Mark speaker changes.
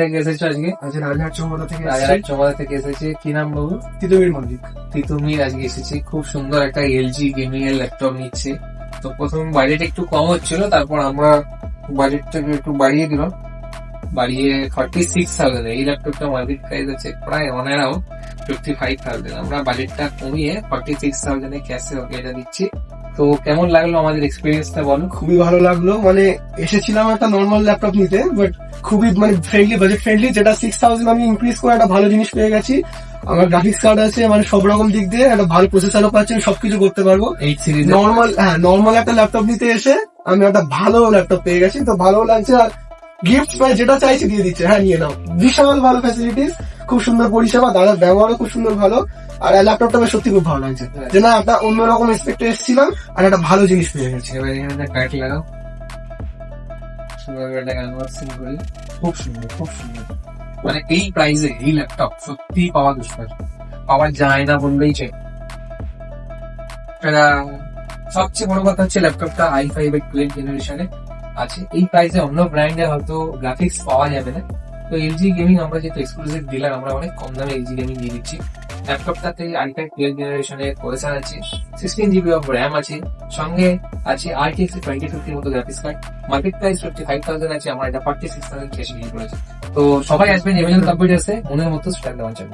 Speaker 1: থেকে এসেছ আজকে?
Speaker 2: আজ রাজহাট চৌমাথা থেকে
Speaker 1: রাজারহাট চৌমাথা থেকে এসেছে। কি নাম বাবু?
Speaker 2: তিতুমির মল্লিক।
Speaker 1: তিতুমির আজকে এসেছে। খুব সুন্দর একটা এলজি গেমিং এর ল্যাপটপ নিচ্ছে। তো প্রথম বাজেট একটু কম হচ্ছিল তারপর আমরা বাজেটটাকে একটু বাড়িয়ে দিলাম। বাড়িয়ে ফর্টি সিক্স থাউজেন্ড এই ল্যাপটপটা মার্কেট প্রাইস আছে প্রায় on around fifty five thousand আমরা বাজেটটা কমিয়ে ফর্টি সিক্স থাউজেন্ডে ক্যাশে ওকে এটা দিচ্ছি। তো কেমন লাগল আমাদের এক্সপিরিয়েন্সটা বলো?
Speaker 2: খুবই ভালো লাগল। মানে এসেছিলাম একটা নর্মাল ল্যাপটপ নিতে বাট খুবই মানে ফ্রেন্ডলি বাজেট ফ্রেন্ডলি যেটা সিক্স থাউজেন্ড আমি ইনক্রিজ করে একটা ভালো জিনিস পেয়ে গেছি। আমার গ্রাফিক্স কার্ড আছে মানে সব রকম দিক দিয়ে একটা ভালো প্রসেসরও পাচ্ছি সবকিছু করতে পারব। নর্মাল হ্যাঁ নর্মাল একটা ল্যাপটপ নিতে এসে আমি একটা ভালো ল্যাপটপ পেয়ে গেছি। তো ভালো লাগছে আর গিফট যেটা চাইছি দিয়ে দিচ্ছে। হ্যাঁ নিয়ে নাও। বিশাল ভালো ফ্যাসিলিটিস খুব সুন্দর পরিষেবা দাদার ব্যবহারও খুব সুন্দর ভালো আর ল্যাপটপটা আমার সত্যি খুব ভালো লাগছে। যে না একটা অন্যরকম এক্সপেক্টে এসেছিলাম আর একটা ভালো জিনিস পেয়ে গেছি।
Speaker 1: এবার এখানে কাট লাগাও। খুব সুন্দর খুব সুন্দর। মানে এই প্রাইসে এই ল্যাপটপ সত্যি পাওয়া দুষ্কর। পাওয়া যায় না বললেই চাই সবচেয়ে বড় কথা হচ্ছে ল্যাপটপটা আই ফাইভ এর টুয়েলভ জেনারেশনে আছে। এই প্রাইসে অন্য ব্র্যান্ডে হয়তো গ্রাফিক্স পাওয়া যাবে না। তো এলজি গেমিং আমরা যেহেতু এক্সক্লুসিভ ডিলার আমরা অনেক কম দামে এলজি গেমিং দিয়ে দিচ্ছি। ল্যাপটপটাতে আই ফাইভ টুয়েলভ জেনারেশনের প্রসেসর আছে সিক্সটিন জিবি অফ র্যাম আছে, সঙ্গে আছে আরটিএক্স টোয়েন্টি ফিফটির মতো graphics card market price fifty five thousand আছে, আমরা এটা ফর্টি সিক্স থাউজেন্ড ক্যাশ নিয়ে করেছে। তো সবাই আসবেন এমএল কম্পিউটার্সে মনের মতো স্টার্ট দেওয়ার জন্য।